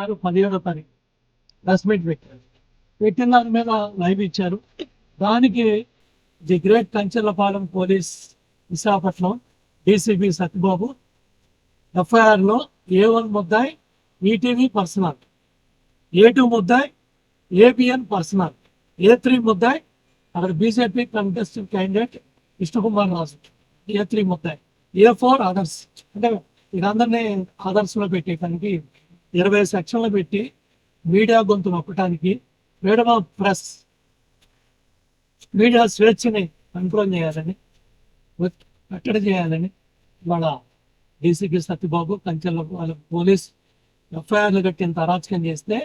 గారు పదిహేడో తారీఖు. ప్రెస్ మీట్ పెట్టారు. పెట్టిన దాని మీద లైవ్ ఇచ్చారు. దానికి the great Kanchelapalem police Visakhapatnam DCP Satyababu ఎఫ్ఐఆర్లో ఏ వన్ ముద్దాయి ఈటీవీ పర్సనల్. ఏ టూ ముద్దాయి ఏబిఎన్ పర్సనల్. ఏ త్రీ ముద్దాయి అక్కడ BJP contestant candidate Vishnukumar Raju. A three ముద్దాయి. A four others. అంటే వీరందరినీ ఆదర్శంలో పెట్టే పెట్టేయడానికి ఇరవై సెక్షన్లు పెట్టి మీడియా గొంతు నొక్కటానికి ఫ్రీడమ్ ఆఫ్ ప్రెస్ మీడియా స్వేచ్ఛని కంట్రోల్ చేయాలని కట్టడి చేయాలని వాళ్ళ డీసీపీ సత్యబాబు కంచెల వాళ్ళ పోలీస్ ఎఫ్ఐఆర్లు కట్టిన అరాచకం చేస్తే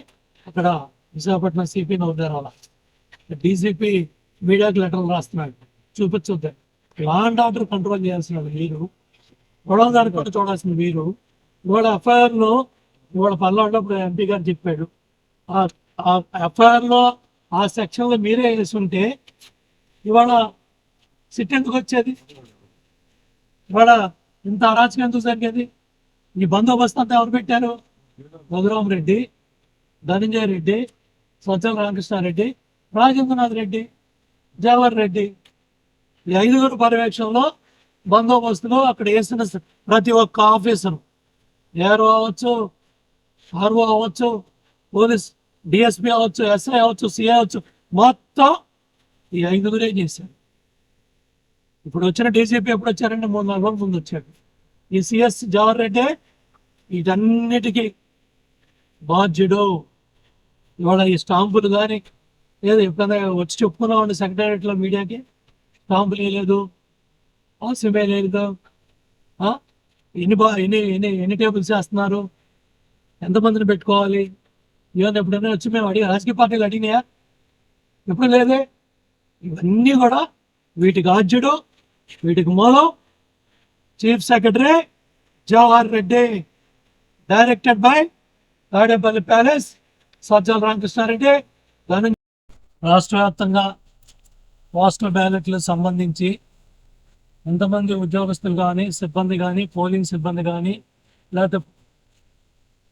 అక్కడ విశాఖపట్నం సిపి నవ్వుతారు డీసీపీ మీడియాకి లెటర్లు రాస్తున్నాడు. చూపించొద్దు లా అండ్ ఆర్డర్ కంట్రోల్ చేయాల్సిన వాళ్ళు మీరు గొడవ దాని కూడా చూడాల్సిన మీరు ఇవాళ ఎఫ్ఐఆర్ ఇవాళ పనిలో ఉన్నప్పుడు ఎంపీ గారు చెప్పాడు. ఆ ఆ సెక్షన్లో మీరే వేసుంటే ఇవాళ సిట్ ఎందుకు వచ్చేది? ఇవాళ ఇంత అరాచకం ఎందుకు జరిగేది? ఈ బందోబస్తు అంతా ఎవరు పెట్టారు? రఘురామ్ రెడ్డి ధనంజయ రెడ్డి సజ్జల రామకృష్ణారెడ్డి రాజేంద్రనాథ్ రెడ్డి జవహర్ రెడ్డి. ఈ ఐదుగురు పర్యవేక్షణలో బందోబస్తులో అక్కడ వేసిన ప్రతి ఒక్క ఆఫీసర్. ఏఆర్ఓ అవ్వచ్చు ఆర్ఓ అవ్వచ్చు పోలీస్ డిఎస్పీ అవ్వచ్చు ఎస్ఐ అవ్వచ్చు సిఐ అవ్వచ్చు మొత్తం ఈ ఐదుగురే చేశారు. ఇప్పుడు వచ్చిన డీజీపీ ఎప్పుడు వచ్చారంటే మూడు నాలుగు రోజుల ముందు వచ్చాడు ఈ సిఎస్ జవహర్ రెడ్డి వీటన్నిటికీ బాధ్యుడు. ఇవాళ ఈ స్టాంపులు కానీ ఏదో ఎప్పుడైనా వచ్చి చెప్పుకున్నామండి సెక్రటేరియట్లో మీడియాకి. స్టాంపులు వేయలేదు ఆసిమే లేదు. ఆ? ఎన్ని బా ఎన్ని ఎన్ని ఎన్ని టేబుల్స్ వేస్తున్నారు? ఎంతమందిని పెట్టుకోవాలి? ఇవన్నీ ఎప్పుడైనా వచ్చి మేము అడిగి రాజకీయ పార్టీలు అడిగినాయా? ఎప్పుడు లేదే? ఇవన్నీ కూడా వీటికి ఆద్యుడు వీటికి మూలం chief secretary Jawahar Reddy. Directed by Tadepalli palace Sajjala Ramakrishna Reddy. ధనం రాష్ట్ర వ్యాప్తంగా పోస్టల్ బ్యాలెట్లు సంబంధించి ఎంతమంది ఉద్యోగస్తులు కానీ సిబ్బంది కానీ పోలింగ్ సిబ్బంది కానీ లేకపోతే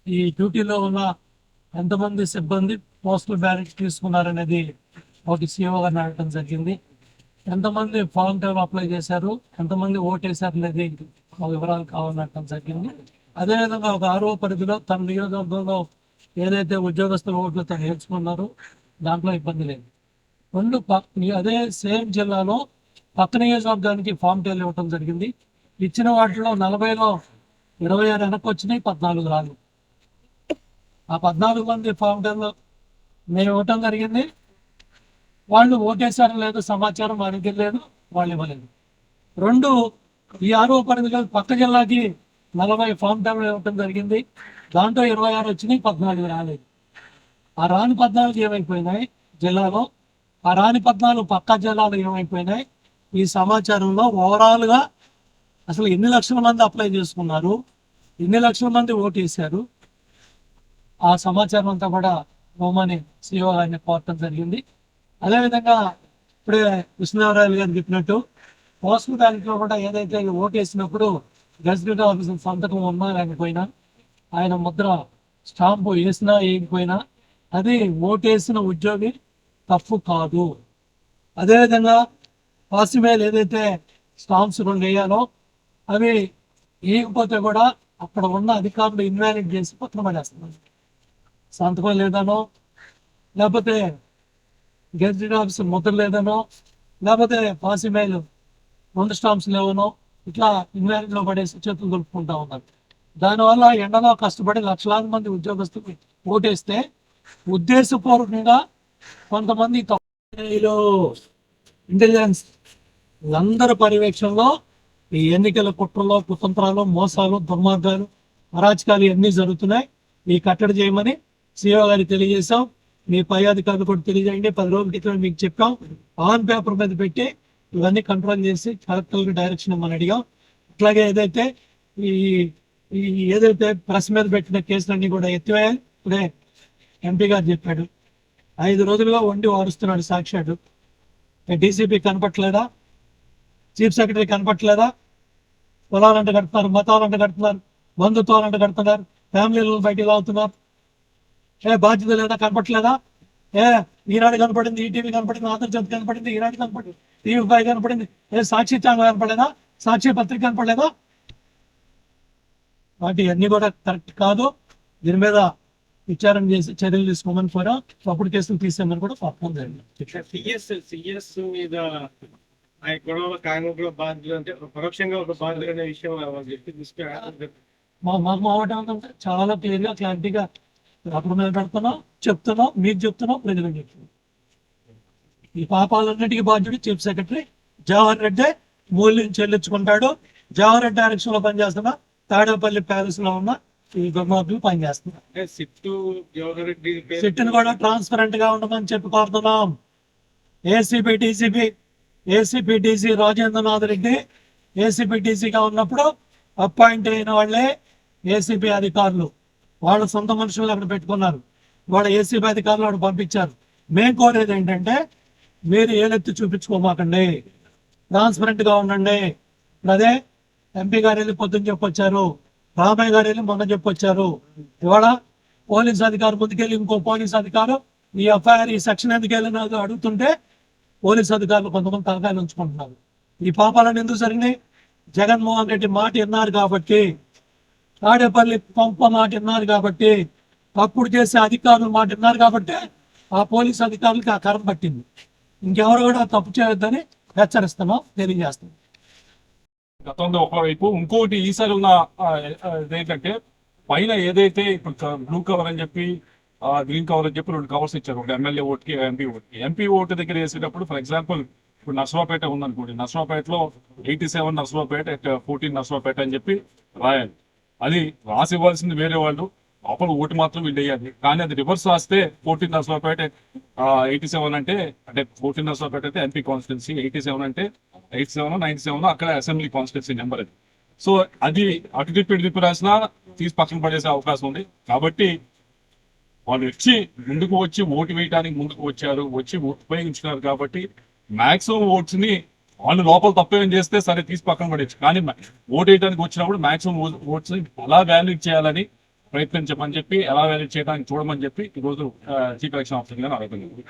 ఈ డ్యూటీలో ఉన్న ఎంతమంది సిబ్బంది పోస్టల్ బ్యాలెట్ తీసుకున్నారనేది ఒకటి సీఓ గారిని అడగడం జరిగింది. ఎంతమంది ఫామ్ టైం అప్లై చేశారు ఎంతమంది ఓటేశారు అనేది ఒక వివరాలు కావాలని జరిగింది. అదేవిధంగా ఒక ఆరో పరిధిలో తన నియోజకవర్గంలో ఏదైతే ఉద్యోగస్తుల ఓట్లు తను నేర్చుకున్నారో దాంట్లో ఇబ్బంది లేదు. రెండు అదే సేమ్ జిల్లాలో పక్క నియోజకవర్గానికి ఫామ్ టైల్ ఇవ్వటం జరిగింది. ఇచ్చిన వాటిలో నలభైలో ఇరవై ఆరు వెనక్కి వచ్చినాయి పద్నాలుగు రాదు ఆ పద్నాలుగు మంది ఫామ్ మేము ఇవ్వటం జరిగింది. వాళ్ళు ఓటేశారు లేదు సమాచారం మా దగ్గర లేదు వాళ్ళు ఇవ్వలేదు. రెండు ఈ ఆరో పరిధిలో పక్క జిల్లాకి నలభై ఫామ్ టైం ఇవ్వటం జరిగింది. దాంట్లో ఇరవై ఆరు వచ్చినాయి పద్నాలుగు రాలేదు. ఆ రాని పద్నాలుగు ఏమైపోయినాయి జిల్లాలో? ఆ రాని పద్నాలుగు పక్క జిల్లాలో ఏమైపోయినాయి? ఈ సమాచారంలో ఓవరాల్గా అసలు ఎన్ని లక్షల మంది అప్లై చేసుకున్నారు? ఎన్ని లక్షల మంది ఓటు వేశారు ఆ సమాచారం అంతా కూడా బొమ్మని సిఓ గారిని కోరటం జరిగింది. అదేవిధంగా ఇప్పుడే కృష్ణదేవరాయలు గారు చెప్పినట్టు పోస్టల్ బ్యాలెట్లో కూడా ఏదైతే ఓటు వేసినప్పుడు గెజిటెడ్ ఆఫీసర్ సంతకం ఉన్నా లేకపోయినా ఆయన ముద్ర స్టాంపు వేసినా వేయకపోయినా అది ఓటేసిన ఉద్యోగి తప్పు కాదు. అదేవిధంగా పాసిమేల్ ఏదైతే స్టాంప్స్ రెండు వేయాలో అవి వేయకపోతే కూడా అక్కడ ఉన్న అధికారులు ఇన్వాలిడ్ చేసి పత్రం పడేస్తున్నారు. సంతకం లేదనో లేకపోతే గెజిటెడ్ ఆఫీసర్ ముద్ర లేదనో లేకపోతే పాసిమేల్ ముందు స్టాంప్స్ లేవనో ఇట్లా ఇన్వాలిడ్లో పడేసి చేతులు దులుపుకుంటా ఉన్నారు. దానివల్ల ఎండలో కష్టపడి లక్షలాది మంది ఉద్యోగస్తులు ఓటేస్తే ఉద్దేశపూర్వకంగా కొంతమంది తొంభైలో ఇంటెలిజెన్స్ అందరి పర్యవేక్షణలో ఈ ఎన్నికల కుట్రలో కుతంత్రాలు మోసాలు దుర్మార్గాలు అరాచకాలు ఇవన్నీ జరుగుతున్నాయి. ఈ కట్టడి చేయమని సిఓ గారికి తెలియజేశాం. మీ పై అధికారులు కూడా తెలియజేయండి. పది రోజుల క్రితం మీకు చెప్పాం. ఆన్ పేపర్ మీద పెట్టి ఇవన్నీ కంట్రోల్ చేసి కలెక్టర్ డైరెక్షన్ ఇవ్వమని అడిగాం. అట్లాగే ఏదైతే ఈ ఈ ఏదైతే ప్రెస్ మీద పెట్టిన కేసులన్నీ కూడా ఎత్తివేయాలి ఇప్పుడే ఎంపీ గారు చెప్పాడు. ఐదు రోజులుగా వండి వారుస్తున్నాడు సాక్షాడు డీసీపీ కనపట్లేదా చీఫ్ సెక్రటరీ కనపట్లేదా పొలాలంటే కడుతున్నారు మతాలంటే కడుతున్నారు బంధుత్వాలంటే కడుతున్నారు ఫ్యామిలీలను బయటికి అవుతున్నారు ఏ బాధ్యత లేదా? కనపట్లేదా ఏ ఈనాడు కనపడింది ఈటీవీ కనపడింది ఆంధ్రజ్యోతి కనపడింది ఈనాడు కనపడింది టీవీ ఫైవ్ కనపడింది ఏ సాక్షి ఛానల్ కనపడలేదా? సాక్షి పత్రిక కనపడలేదా? వాటి అన్ని కూడా కరెక్ట్ కాదు. దీని మీద విచారణ చేసి చర్యలు తీసుకోమని కూడా తప్పుడు కేసులు తీసేయమని కూడా చెప్పడం జరిగింది. సిఎస్ సిఎస్ మీద ఆ గొడవల కాంగ్రెస్ బాధ్యులు అంటే పరోక్షంగా ఒక బాధ్యులు అనే విషయం వాళ్ళు చెప్పి తీసుకురా మా మాకు ఏంటంటే చాలా క్లియర్గా క్లారిటీగా పేపర్ మీద పెడుతున్నాం చెప్తున్నాం మీకు చెప్తున్నాం ప్రజలకు చెప్తున్నాం. ఈ పాపాలన్నిటికీ బాధ్యుడు చీఫ్ సెక్రటరీ జవహర్ రెడ్డి మూల్యం చెల్లించుకుంటాడు. జవహర్ రెడ్డి డైరెక్షన్లో పనిచేస్తున్న తాడేపల్లి ప్యాలెస్లో ఉన్న ఈ దుర్మార్గులు పనిచేస్తున్నారు. సిట్టును కూడా ట్రాన్స్పరెంట్గా ఉండమని చెప్పి కోరుతున్నాం. ACP DCP ACP DC Rajendranath Reddy ACP డీసీగా ఉన్నప్పుడు అపాయింట్ అయిన వాళ్ళే ఏసీబీ అధికారులు. వాళ్ళ సొంత మనుషులు అక్కడ పెట్టుకున్నారు. వాళ్ళ ఏసీబీ అధికారులు అక్కడ పంపించారు. మేము కోరేది ఏంటంటే మీరు ఏలెత్తి చూపించుకోమాకండి. ట్రాన్స్పరెంట్గా ఉండండి. అదే ఎంపీ గారు వెళ్ళి పొద్దున్న చెప్పొచ్చారు. రామయ్య గారు వెళ్ళి మొన్న చెప్పొచ్చారు. ఇవాళ పోలీస్ అధికారి ముందుకెళ్ళి ఇంకో పోలీస్ అధికారు ఈ ఎఫ్ఐఆర్ ఈ సెక్షన్ ఎందుకు వెళ్ళినది అడుగుతుంటే పోలీస్ అధికారులు కొంతమంది తలకాయలు ఉంచుకుంటున్నారు. ఈ పాపాలను ఎందుకు జరిగినాయి? జగన్మోహన్ రెడ్డి మాట విన్నారు కాబట్టి తాడేపల్లి పంప మాట విన్నారు కాబట్టి తప్పుడు చేసే అధికారులు మాట విన్నారు కాబట్టి ఆ పోలీస్ అధికారులకి ఆ కరం పట్టింది. ఇంకెవరు కూడా తప్పు చేయొద్దని హెచ్చరిస్తున్నాం తెలియజేస్తున్నాం. గతంలో ఒకవైపు ఇంకోటి ఈసారి ఉన్న ఏంటంటే పైన ఏదైతే ఇప్పుడు బ్లూ కవర్ అని చెప్పి గ్రీన్ కవర్ అని చెప్పి రెండు కవర్స్ ఇచ్చారు. ఒకటి ఎమ్మెల్యే ఓటుకి ఎంపీ ఓటుకి. ఎంపీ ఓటు దగ్గర వేసేటప్పుడు ఫర్ ఎగ్జాంపుల్ ఇప్పుడు నర్సరావుపేట ఉందనుకోండి నర్సరావుపేటలో eighty seven Narasaraopet fourteen Narasaraopet అని చెప్పి రాయాలి. అది రాసి ఇవ్వాల్సింది వేరే వాళ్ళు. లోపల ఓటు మాత్రం వీళ్ళు వేయాలి కానీ అది రివర్స్ రాస్తే ఫోర్టీన్ నర్సరావుపేట ఎయిటీ సెవెన్ అంటే అంటే ఫోర్టీన్ నర్సరావుపేట అయితే ఎంపీ కాన్స్టిట్యున్సీ ఎయిటీ సెవెన్ అంటే ఎయిట్ సెవెన్ నైన్టీ సెవెన్ అక్కడ అసెంబ్లీ కాన్స్టిట్యున్సీ నెంబర్ అది. సో అది అటు తిప్పి ఇటు తిప్పి రాసినా తీసి పక్కన పడేసే అవకాశం ఉంది. కాబట్టి వాళ్ళు వచ్చి ముందుకు వచ్చి ఓటు వేయడానికి ముందుకు వచ్చారు. వచ్చి ఉపయోగించుకున్నారు కాబట్టి మాక్సిమం ఓట్స్ని వాళ్ళు లోపల తప్పేం చేస్తే సరే తీసి పక్కన పడేచ్చు కానీ ఓట్ వేయడానికి వచ్చినప్పుడు మాక్సిమం ఓట్స్ ఎలా వాల్యూ చేయాలని ప్రయత్నించమని చెప్పి ఎలా వాల్యూ చేయడానికి చూడమని చెప్పి ఈ రోజు చీఫ్ ఎలక్షన్ ఆఫీసర్ గారు అడుగుతున్నారు